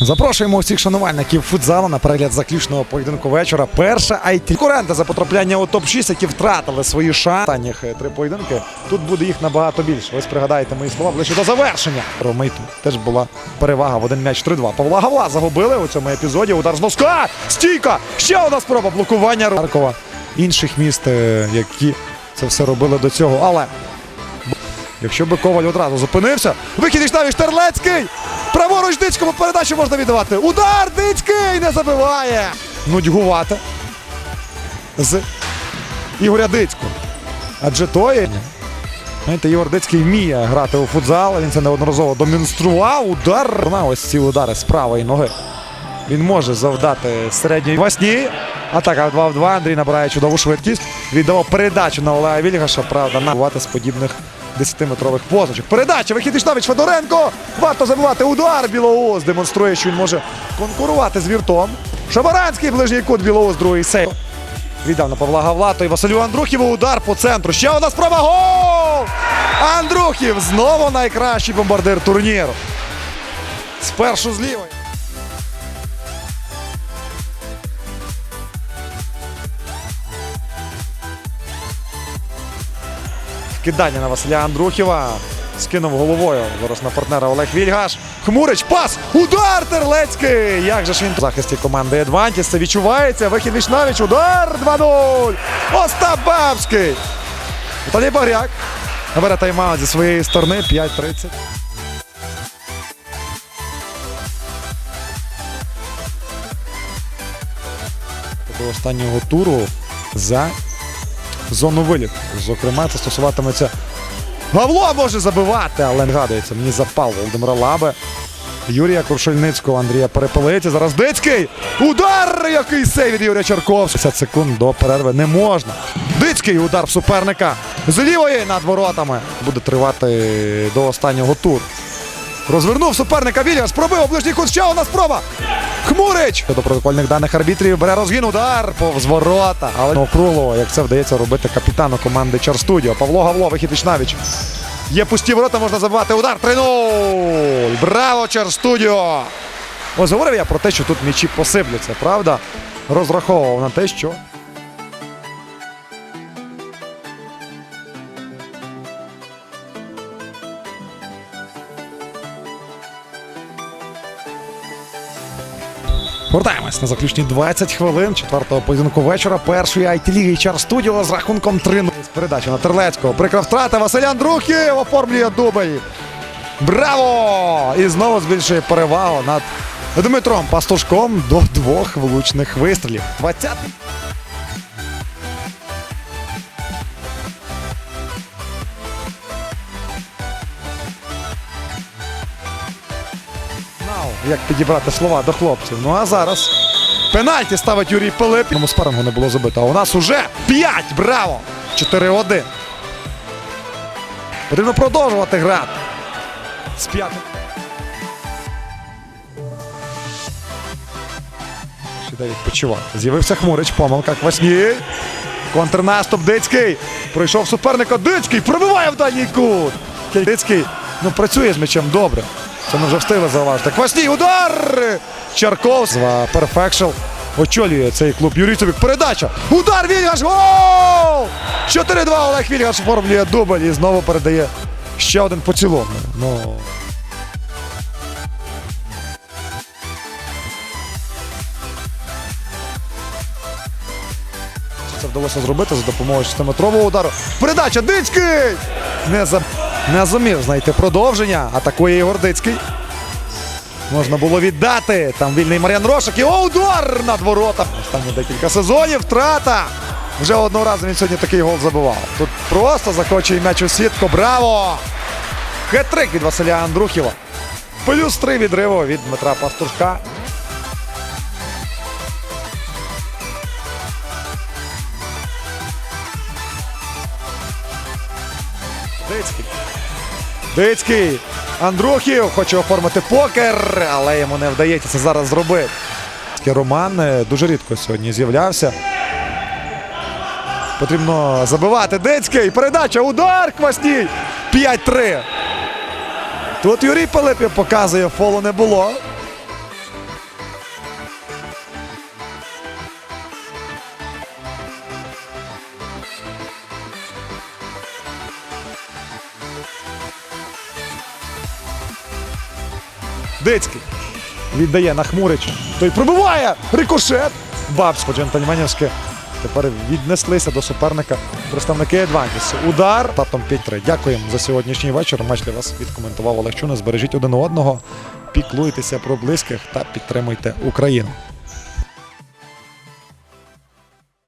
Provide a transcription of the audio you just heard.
Запрошуємо усіх шанувальників футзалу на перегляд заключного поєдинку вечора. Перша IT. Конкуренти за потрапляння у топ-6, які втратили свої шанси. Останніх е, три поєдинки. Тут буде їх набагато більше. Ось пригадаєте мої слова ближче до завершення. Ромейту теж була перевага в один м'яч 3-2. Павла Гавла загубили у цьому епізоді. Удар з носка. Стійка! Ще одна спроба блокування Харкова. Інших міст, е, які це все робили до цього. Але Якщо би Коваль одразу зупинився. Вихід навіть Штерлецький! Праворуч Дицькому передачу можна віддавати. Удар Дицький не забиває. Нудьгувати з Ігоря Дицького. Адже той. Знаєте, Ігор Дицький вміє грати у футзал. Він це неодноразово демонстрував. Удар на ось ці удари з правої ноги. Він може завдати середньої васні. Атака 2 в 2. Андрій набирає чудову швидкість. Віддавав передачу на Олега Вільгаша. Правда, набувати з подібних 10-метрових позначок. Передача, вихід Іштавич Федоренко. Варто забивати удар. Білоус демонструє, що він може конкурувати з віртом. Шабаранський ближній кут Білоус, другий сейв. Віддав на Павла Гавлато і Василю Андрухіву удар по центру. Ще одна спроба. Гол! Андрухів знову найкращий бомбардир турніру. Спершу з Кидання на Василя Андрухіва. Скинув головою зараз на партнера Олег Вільгаш. Хмурич, пас! Удар Терлецький! Як же ж він в захисті команди Едвантіс. Це відчувається. Вихід Вічнавіч. Удар 2-0. Остап Бабський. Віталій Багряк. Бере тайм-аут зі своєї сторони. 5-30. До останнього туру за зону виліту. Зокрема, це стосуватиметься. Гавло може забивати, але не згадується. Мені запал Володимира Лаби. Юрія Крушельницького, Андрія Перепелиці. Зараз Дицький. Удар! Який сейв від Юрія Чарковського. 50 секунд до перерви не можна. Дицький удар суперника. З лівої над воротами. Буде тривати до останнього туру. Розвернув суперника Вільямс, пробив ближній кут. Ще одна спроба. Хмурич! До протокольних даних арбітрів бере розгін удар повз ворота. Але округло, як це вдається робити капітану команди Чарстудіо. Павло Гавло, вихід Вічнавіч. Є пусті ворота, можна забивати удар. 3-0. Браво, Чарстудіо! Ось говорив я про те, що тут м'ячі посиблються, правда? Розраховував на те, що. Повертаємось на заключні 20 хвилин четвертого поєдинку вечора. Першої it ліги HR Студіо з рахунком 3 з передачі на Терлецького. Прикра втрата Василь Андрухів оформлює дубль. Браво! І знову збільшує перевагу над Дмитром Пастушком до двох влучних вистрілів. 20 як підібрати слова до хлопців. Ну а зараз пенальті ставить Юрій Пилип. Тому спарингу не було забито. А у нас уже 5! Браво! 4-1. Потрібно продовжувати грати. З п'ятим. Ще відпочивати. З'явився Хмурич, помилка Квасній. Контрнаступ Дицький. Пройшов суперника Дицький. Пробиває в дальній кут. Дицький ну, працює з м'ячем добре. Це ми вже встигли зауважити. Квасній удар! Чарков. Зва Перфекшл. Очолює цей клуб Юрій Цубік. Передача. Удар Вільгаш. Гол! 4-2 Олег Вільгаш оформлює дубль і знову передає ще один поцілунок. Ну, Це вдалося зробити за допомогою 6-метрового удару. Передача Дицький! Не, за... не зумів знайти продовження. Атакує Ігор Дицький. Можна було віддати. Там вільний Мар'ян Рошик. І удар над воротами. Останні декілька сезонів. Втрата. Вже одного разу він сьогодні такий гол забивав. Тут просто закочує м'яч у сітку. Браво! Хет-трик від Василя Андрухіва. Плюс три відриву від Дмитра Пастушка. Дицький. Дицький. Андрухів хоче оформити покер, але йому не вдається це зараз зробити. Роман е, дуже рідко сьогодні з'являвся. Потрібно забивати. Дицький. Передача. Удар. Квасній. 5-3. Тут Юрій Пилипів показує, фолу не було. Дицький. Віддає на Хмурич. Той пробиває! Рикошет! Бабсько джентльменівське. Тепер віднеслися до суперника представники Едвантісу. Удар татом 5-3. Дякуємо за сьогоднішній вечір. Матч для вас відкоментував Олег Чуна. Збережіть один одного, піклуйтеся про близьких та підтримуйте Україну.